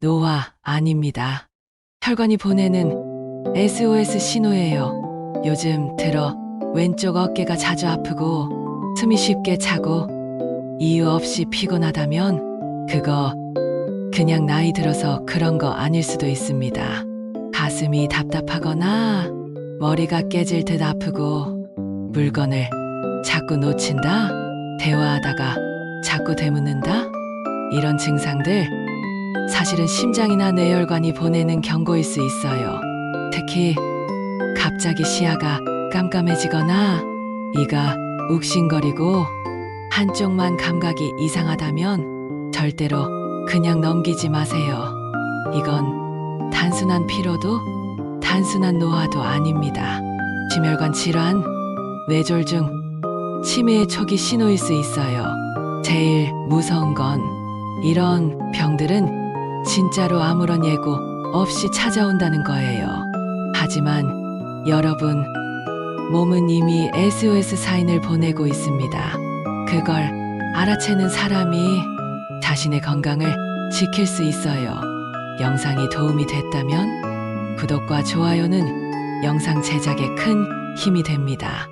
노화 아닙니다. 혈관이 보내는 SOS 신호예요. 요즘 들어 왼쪽 어깨가 자주 아프고 숨이 쉽게 차고 이유 없이 피곤하다면 그거 그냥 나이 들어서 그런 거 아닐 수도 있습니다. 가슴이 답답하거나 머리가 깨질 듯 아프고 물건을 자꾸 놓친다? 대화하다가 자꾸 되묻는다? 이런 증상들 사실은 심장이나 뇌혈관이 보내는 경고일 수 있어요. 특히 갑자기 시야가 깜깜해지거나 이가 욱신거리고 한쪽만 감각이 이상하다면 절대로 그냥 넘기지 마세요. 이건 단순한 피로도 단순한 노화도 아닙니다. 심혈관 질환, 뇌졸중, 치매의 초기 신호일 수 있어요. 제일 무서운 건 이런 병들은 진짜로 아무런 예고 없이 찾아온다는 거예요. 하지만 여러분, 몸은 이미 SOS 사인을 보내고 있습니다. 그걸 알아채는 사람이 자신의 건강을 지킬 수 있어요. 영상이 도움이 됐다면 구독과 좋아요는 영상 제작에 큰 힘이 됩니다.